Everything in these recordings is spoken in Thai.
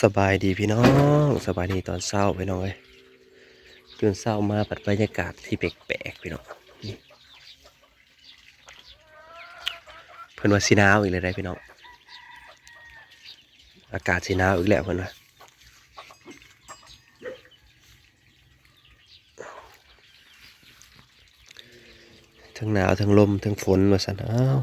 สบายดีพี่น้องสบายดีตอนเช้าพี่น้องเอ้ยตื่นเช้ามาปัดบรรยากาศที่แปลกๆพี่น้องเพิ่นว่าสีหนาวอีกเลยได้พี่น้องอากาศสีหนาวอีกแล้วเพิ่นว่าทั้งหนาวทั้งลมทั้งฝนว่าซั่นอ้าว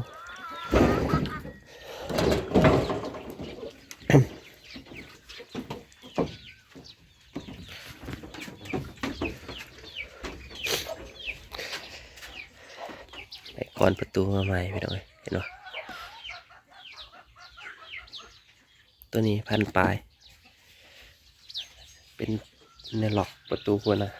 ไอ้ก้อน ประตูมาใหม่พี่น้องเอ้ยเห็นไหมตัวนี้พันปลาย เป็นในล็อกประตูควรนะ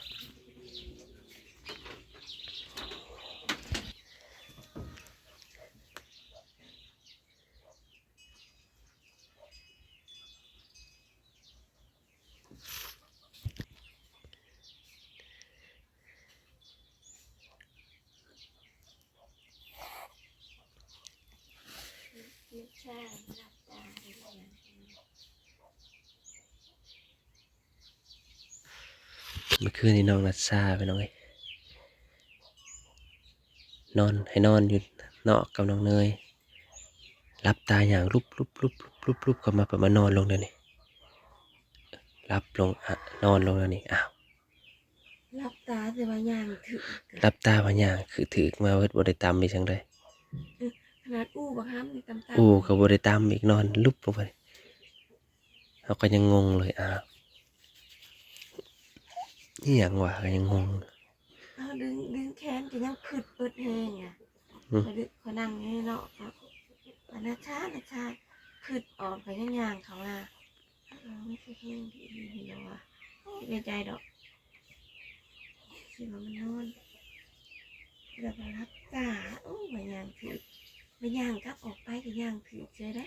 เมื่อคืนนี้น้องนัดซาพี่น้องเอ้ยนอนให้นอนอยู่นอกกับน้องเนยรับตาอย่างลุบลุบลุบลุบลุบลุบเข้ามาเปิดมานอนลงเดี๋ยวนี้รับลงอะนอนลงแล้วนี่อ้าวรับตาแต่ว่าย่างถึงรับตาบางอย่างคือถือมาเวิดบริตามอีกจังเลยขนาดอู้บักห้ามนี่ตำตาอู้กับบริตามอีกนอนลุบลงไปเราก็ยังงงเลยอ้าว นี่อย่างวะก็ยังงง เอาดึงดึงแขนก็ยังขึ้นเปิดแห้งอะอืมเขาดึงเขานั่งนี่เนาะครับอันนาชานาชาขึ้นออกไปยังย่างเขาว่าเราไม่ใช่แห้งดีดีเนาะว่ะในใจดอกสิว่ามันนอนแล้วก็รับตาโอ้ยมาย่างถือมาย่างกลับออกไปก็ย่างถือเจอได้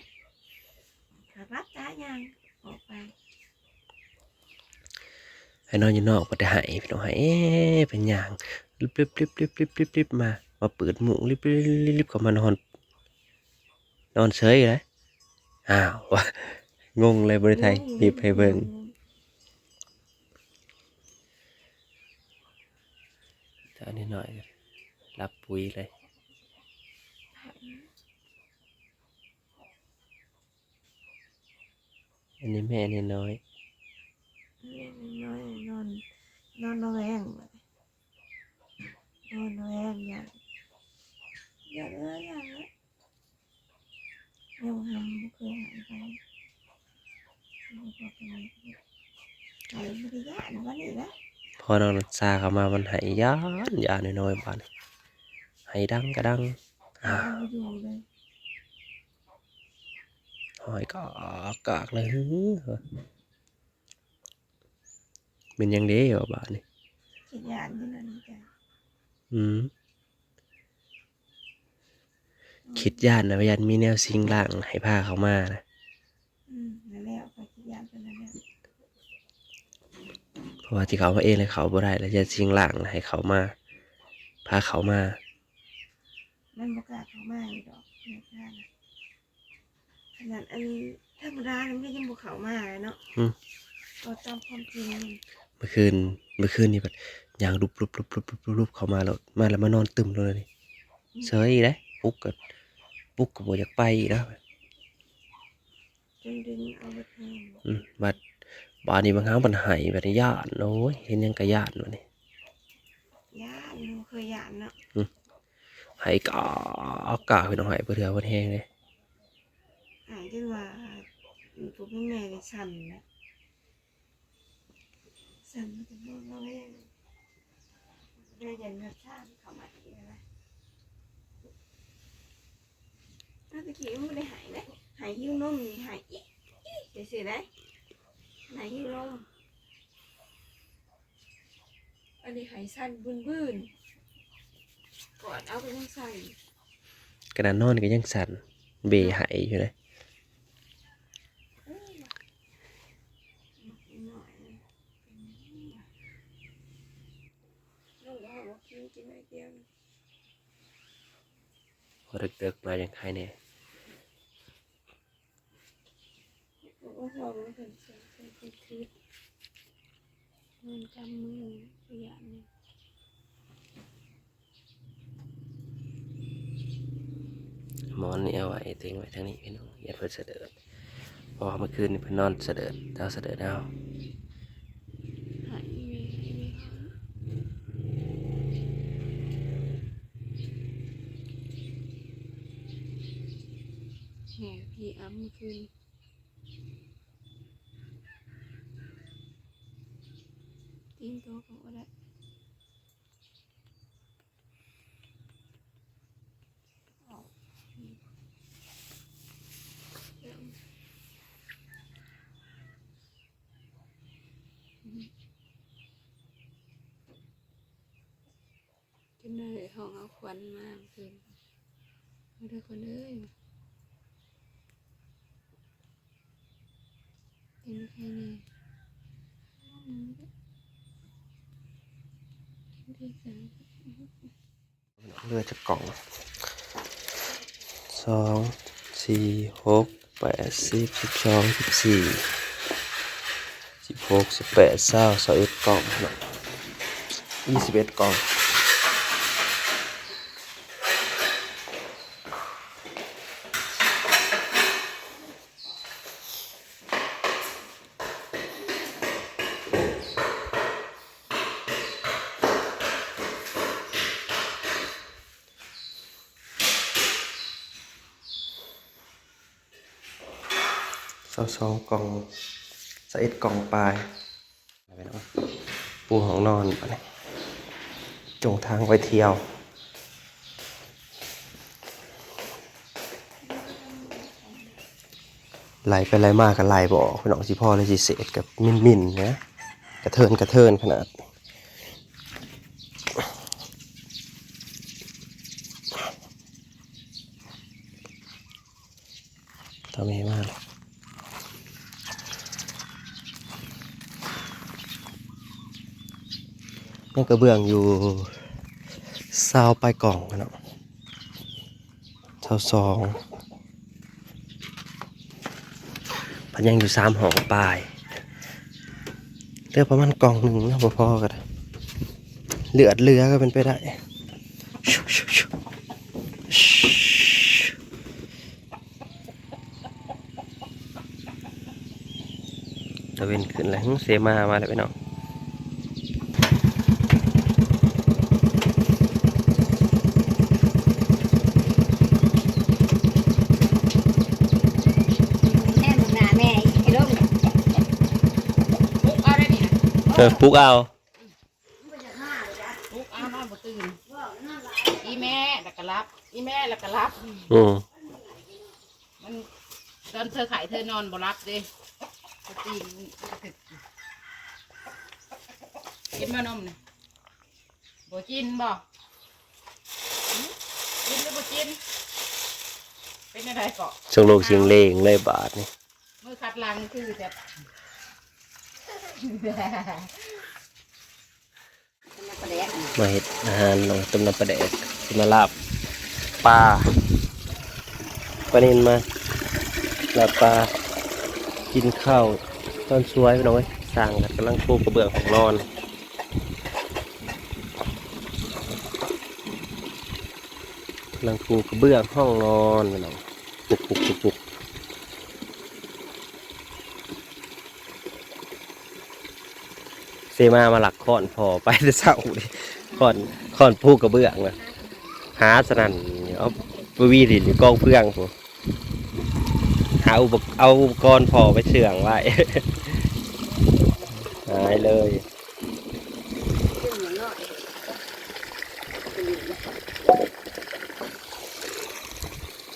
ขารับตาย่างออกไป ให้นอนอยู่นอกก็ได้หายพี่น้องหายเป็นอย่างลิบลิบลิบลิบลิบลิบลิบมา มาเปิดหมุงลิบลิบลิบเข้ามานอน นอนเฉยเลยอ้าวงงเลยบริไทยรีบให้เบิ่งแต่อันนี้หน่อยรับปุ๋ยเลยอันนี้แม่อันนี้น้อย นอนนอน นอนนอนแรงนอนนอนแรงอย่างอย่างเลยอย่างเลยยังทำไม่เคยหายไปไม่บอกกันเลยหายไม่ได้ยากนวันนี้นะพอนอนซาเข้ามามันหายยานยานน้อยๆบ้านหายดังก็ดังอ้าวเอาอยู่เลยหอยกอกกากเลยฮึ เป็นยังเด้เหรอบาดนี่คิดยานที่นั่นจ้ะอืมคิดย่านนะว่ายันมีแนวสิงล่างให้พาเขามานะอืมนั่นแหละไปคิดยานเป็นนั่นแหละเพราะว่าที่เขามาเองเลยเขาบ่ได้แล้วจะสิงล่างให้เขามาพาเขามามันประกล้าศเขามาอยู่ดอกเนี่ยท่านขนาดอันธรรมดามันก็ยังบุกเขามาเลยเนาะอืมก็ตามความจริงมัน เมื่อคืนเมื่อคืนนี่แบบยางรุบรุบรุบรุบรุบรุบเขามาแล้วมาแล้วมานอนตึมเลยนี่เฉยอีกเลยปุ๊กกับปุ๊กกับบ่อยากไปอีกแล้วจนดึงเอาไปแทงอืมบัดบานนี้บางครั้งมันหายแบบนี้ย่านโอ้ยเห็นยังกะย่านวะนี่ยานหนูเคยยานเนาะหายกอกกาพี่น้องหายเพื่อเถื่อเพื่อแห้งเลยหายจนว่าตัวพี่แม่เลยสั่นนะ สั่นมาถึงโน่นเราองเรียนยันนักชาติเขามาอีกแล้วนะนาจะคิดว่าไม่ได้หายนะหายหิ้วนมนี่หายอีกอีกเฉยๆได้หายหิ้วนมอันนี้หายสั่นบึนบึนๆกอดเอาไปต้องใส่กระดานนอนก็ยังสั่นเบหายอยู่เลย หน่อยลูกเราบอกกินกินไอเดียว พอ เด็กๆมาอย่างใครเนี่ยบอกว่าบอกว่าเป็นเสียงเป็นเป็นคืดมันจำมืออย่างนี้มอนนี่เอาไว้ตัวเองไว้ทางนี้พี่น้องอย่าเพิ่นเสด็จพอเมื่อคืนนี่เพิ่นนอนเสด็จดาวเสด็จดาว หายเวหายเวแห่พี่อ้ำ คืนตีนโตวก็ว่าได้ออกนี่เริ่มจนเลยห้องเอาควันมากคืนไมาเด้คนเอ้ย เป็นใครเนี่ยอืมดีจังเลือดจากกล่องสองสี่หกแปดสิบสิบสองสิบสี่สิบหกสิบแปดเศร้าสิบเอ็ดกล่องกล่องเศร้าสองกล่องสิบเอ็ดกล่องปลายไปเนาะปูห้องนอนปะเนี่ยจงทางไปเที่ยวไหลไปไหลมากกับไหลบ่อพี่น้องสิพ่อเลยสิเศษกับมินมินนะกระเทินกระเทินขนาดทำให้มา กเลยยังกระเบื้องอยู่ซาวปลายกล่องเน้องซาวสองพันยังอยู่สามหองปลายเลือกประมาณกล่องหนึ่งนะพอๆกันเลือดเรือก็เป็นไปได้ตะเวนขึ้นแล้วเซมามาแล้วไปเนาะ แม่มึงหน้าแม่ไอ้ลูก ปุ๊กเอาได้นี่นะ เออปลุกเอาปุ๊กเอานอนบ่ตื่นอีแม่แล้วก็รับ อีแม่แล้วก็รับ อืมมันตอนเธอไข่เธอนอนบ่รับเด้สตีนถึกกินมานมนี่บ่กินบ่หึกินหรือบ่กิน เป็นอะไรเกาะช่วงโลกเสียงเลงเลยบาทนี่มือคัดลังคือแบบประเดี๋ยว มาเห็ดอาหารหน่อยต้มน้ำปลาแดกสิมาลาบปลาปลาเนินมาลาบปลากินข้าวตอนสวยไปหน่อยสั่งกันกำลังปูกระเบื้องของนอนกำลังปูกระเบื้องห้องนอนไปหน่อยปุกปุกปุกปุกเซ มามาหลักคอนพอไปแต่เศร้าดิคอนคอนปูกกระเบื้องนะหาสนั่นเอาไปวีดินอยู่กองเพื่องผมหาอุปเอาอุปกรณ์พอไปเชื่องไว้หายเลย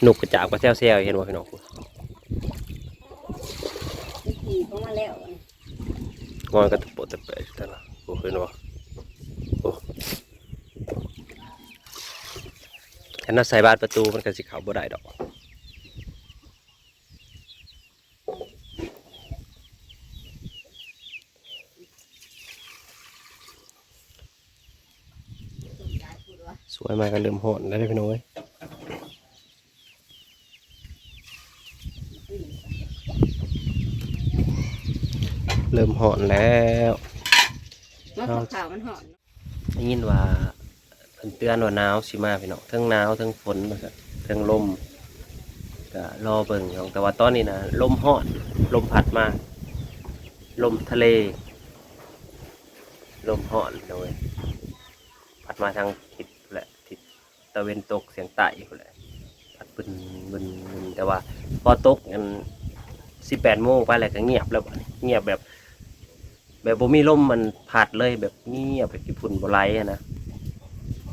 หนุกกระจากกระเซลๆเห็นว่าพี่น้องขี่ของมาแล้ว งอนกระตุกโปะตะเปะท่านนะโอ้เห็นว่โอ้ฉันน่าใส่บานประตูมันก็สิเขาบ่ได้ดอกสวยมากก็เริ่มหอนแล้วได้พี่น้อย เริ่มหอนแล้วว่าขาวๆมันหอนได้ยินว่าเพิ่นเตือนว่าหนาวสิมาพี่น้องเทั้งหนาวเทั้งฝนว่าซั่นเทั้งลมก็รอเบิ่งอยู่แต่ว่าตอนนี้นะลมฮอดลมพัดมาลมทะเล ลมฮอดเลยพัดมาทางทิศแหละทิศตะเวนตกเสียงใต้พุ่นแหละพัดบึนบึนบึนแต่ว่าพอตกกันสิบแปดโมงไปแล้วก็เงียบแล้วบัดนี้เงียบแบบ แบบบ่มีลมมันพัดเลยแบบเงียบแบบญี่ปุ่นบ่ไหลอะนะ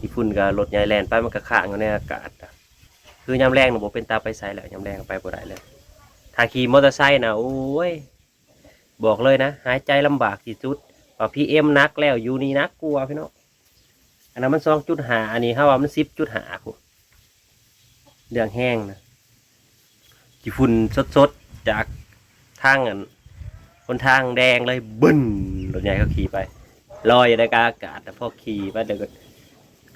ญี่ปุ่นก็รถใหญ่แลนไปมันก็ค้างอยู่ในอากาศอะคือยามแรงหน่ะบ่เป็นตาไปไสแล้วยามแรงไปบ่ได้เลยถ้าขี่มอเตอร์ไซค์นะโอ้ยบอกเลยนะ หายใจลำบากที่สุดว่าพีเอ็มนักแล้วอยู่นี่นักกลัวพี่น้องอันนั้นมันสองจุดหาอันนี้เขาว่ามันสิบจุดหาคุเรื่องแห้งนะจีฝุ่นสดๆจากทางอัน คนทางแดงเลยบึ้นรถใหญ่เขาขี่ไปลอยอยู่ในอากาศแต่พอขี่ไปเดี๋ยวก็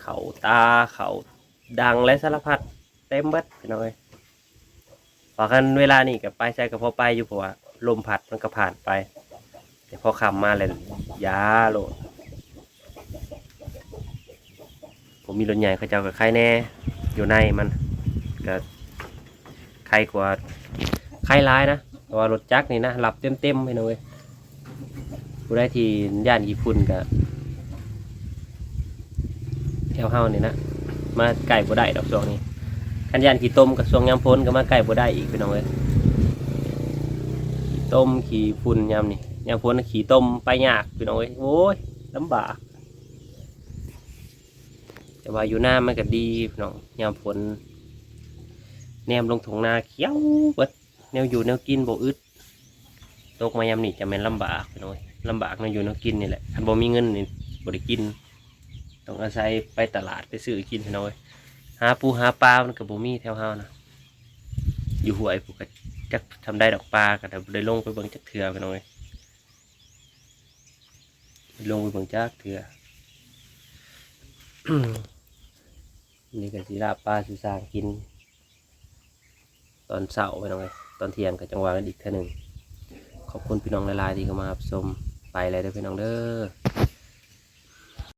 เขาตาเขาดังและสารพัดเต็มเบิดพี่น้อยพอกันเวลานี่กับไปใช้กับพอไปอยู่เพราะว่าลมพัดมันก็ผ่านไป แต่พอคำมาเลยยาโลดผมมีรถใหญ่เขาเจ้ากับใครแน่ อยู่ในมันก็ใครกว่าใครร้ายนะ ว่ารถจักรนี่นะหลับเต็มเต็มๆไปน่อยผู้ได้ที่ย่านญี่ปุ่นกับแถวเฮานี่นะมาไก่บ่ได้ดอกช่วงนี้ขันยานขี่ต้มกับช่วงยามพ้นก็มาใกล้บ่ได้อีกพี่น้องเอ้ยขี่ต้มขี่ฝุ่นยามนี่ยามพ้นขี่ต้มไปยากพี่น้องเอ้ยโอ้ยลำบากแต่ว่าอยู่หน้ามันก็ดีพี่น้องยามฝนแนมลงถงนาเขียวเบิด แนวอยู่แนวกินโบอึดตกมายามนี่จะแม่นลำบากพี่น้อยลำบากแนวอยู่แนวกินนี่แหละคันบ่มีเงินนี่บ่ได้กิน ต้องอาศัยไปตลาดไปซื้อกินพี่น้อยหาปูหาปลามันกับบ่มีแถวเฮานะอยู่ห้วยผูกจักทำได้ดอกปลาก็ได้ได้ลงไปเบิ่งจักเถื่อไปหน่อยลงไปเบิ่งจักเถื่อนี่ก็สิลาปลาสิสร้างกิน ตอนเช้าไปหน่อย ตอนเที่ยงก็จังหวะกันอีกเท่านึงขอบคุณพี่น้องหลายๆที่เข้ามารับชมไปเลยเด้อพี่น้องเด้อ